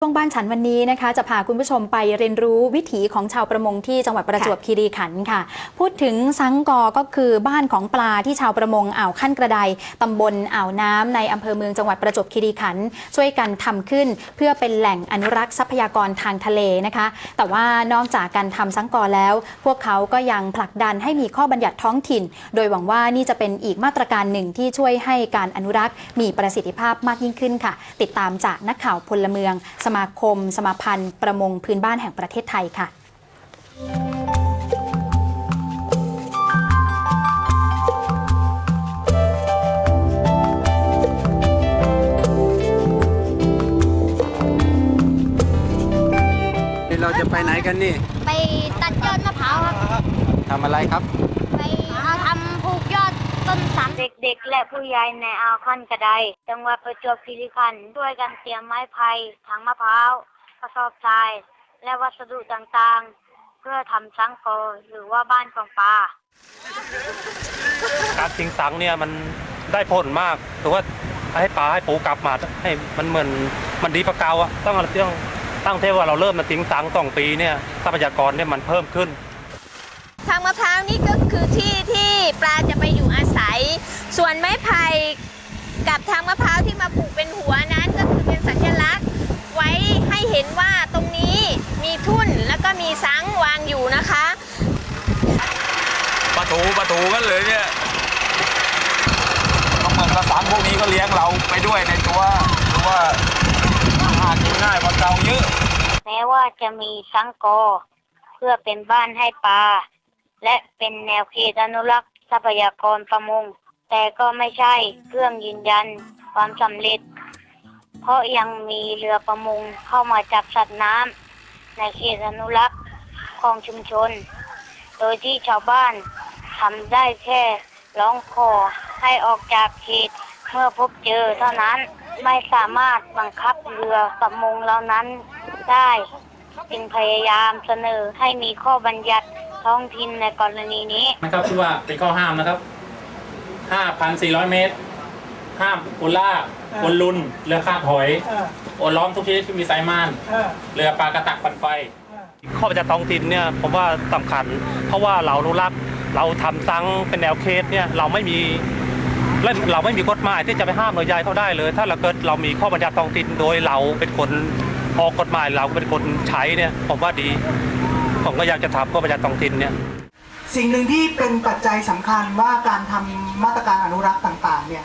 ช่วงบ้านฉันวันนี้นะคะ จะพาคุณผู้ชมไปเรียนรู้วิถีของชาวประมงที่จังหวัดประจวบคีรีขันธ์ค่ะ พูดถึงสังกอก็คือบ้านของปลาที่ชาวประมงอ่าวขั้นกระไดตำบลอ่าวน้ำในอำเภอเมืองจังหวัดประจวบคีรีขันธ์ช่วยกันทำขึ้น เพื่อเป็นแหล่งอนุรักษ์ทรัพยากรทางทะเลนะคะ แต่ว่านอกจากการทำสังกอแล้ว พวกเขาก็ยังผลักดันให้มีข้อบัญญัติท้องถิ่น โดยหวังว่านี่จะเป็นอีกมาตรการหนึ่งที่ช่วยให้การอนุรักษ์มีประสิทธิภาพมากยิ่งขึ้นค่ะ ติดตามจากนักข่าวพลเมืองสมาคม สมาพันธ์ประมงพื้นบ้านแห่งประเทศไทยค่ะเราจะไปไหนกันนี่ ไปตัดยอดมะพร้าวครับ ทำอะไรครับ ไปเอาทำผูกยอด ต้นสามเด็กๆ และผู้ใหญ่ในอ่าวคันกระไดจังหวัดประจวบคีรีขันธ์ด้วยกันเตรียมไม้ไผ่ถังมะพร้าวกระสอบทราย และวัสดุต่างๆ เพื่อทำสังโกหรือว่าบ้านของปลาการทิ้งสังเนี่ยมันได้ผลมากถือว่าให้ปลาให้ปูกลับมาให้มันเหมือนมันดีกว่าเก่าอะต้องอะไรต้องตั้งเทว่าเราเริ่มมาทิ้งสังสองปีเนี่ยทรัพยากรเนี่ยมันเพิ่มขึ้นทางมะพร้าวนี่ก็คือที่ที่ปลาจะไปอยู่อาศัย ส่วนไม้ไผ่กับทางมะพร้าวที่มาปลูกเป็นหัวนั้นก็คือเป็นสัญลักษณ์ไว้ให้เห็นว่าตรงนี้มีทุ่นแล้วก็มีสังวางอยู่นะคะปลาถูปลาถูกันเลยเนี่ยก็เหมือนกระสังพวกนี้ก็เลี้ยงเราไปด้วยในตัวหรือว่าหากินง่ายกว่าเราเยอะแม้ว่าจะมีสังโกเพื่อเป็นบ้านให้ปลาและเป็นแนวเขตอนุรักษ์ทรัพยากรประมง แต่ก็ไม่ใช่เครื่องยืนยันความสำเร็จ เพราะยังมีเรือประมงเข้ามาจับสัตว์น้ำในเขตอนุรักษ์ของชุมชน โดยที่ชาวบ้านทำได้แค่ร้องขอให้ออกจากเขตเมื่อพบเจอเท่านั้นไม่สามารถบังคับเรือประมงเหล่านั้นได้ จึงพยายามเสนอให้มีข้อบัญญัติท้องถิ่นในกรณีนี้นะครับที่ว่าเป็นข้อห้ามนะครับ 5,400 เมตร ห้ามอุล่าอุลุน เรือคาดหอย โอล้อมทุกชนิดที่มีสายม่าน เรือปลากระตักปั่นไฟ ข้อบัญญัติท้องถิ่นเนี่ยผมว่าสำคัญ เพราะว่าเราอนุรักษ์เราทำสังเป็นแนวเขตเนี่ยเราไม่มีและเราไม่มีกฎหมายที่จะไปห้ามหน่วยใหญ่เขาได้เลย ถ้าเราเกิดเรามีข้อบัญญัติท้องถิ่นโดยเราเป็นคนออกกฎหมายเราเป็นคนใช้เนี่ยผมว่าดีผมก็อยากจะทำข้อบัญญัติท้องถิ่นเนี่ย สิ่งหนึ่งที่เป็นปัจจัยสำคัญว่าการทำมาตรการอนุรักษ์ต่างๆเนี่ย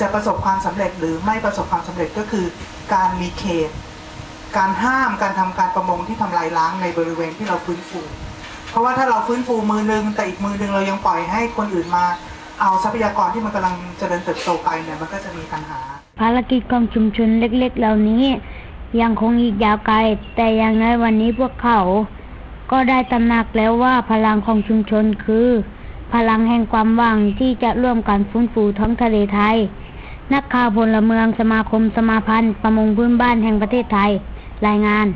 จะประสบความสำเร็จหรือไม่ประสบความสำเร็จก็คือการมีเขต การห้ามการทำการประมงที่ทำลายล้างในบริเวณที่เราฟื้นฟู เพราะว่าถ้าเราฟื้นฟูมือนึงแต่อีกมือนึงเรายังปล่อยให้คนอื่นมาเอาทรัพยากรที่มันกำลังเจริญเติบโตไปเนี่ยมันก็จะมีปัญหา ภารกิจของชุมชนเล็กๆ เหล่านี้ ยังคงอีกยาวไกล แต่อย่างน้อยวันนี้พวกเขา ก็ได้ตระหนักแล้วว่าพลังของชุมชนคือ พลังแห่งความหวังที่จะร่วมกันฟื้นฟูท้องทะเลไทย นักข่าวพลเมืองสมาคมสมาพันธ์ประมงพื้นบ้านแห่งประเทศไทย รายงาน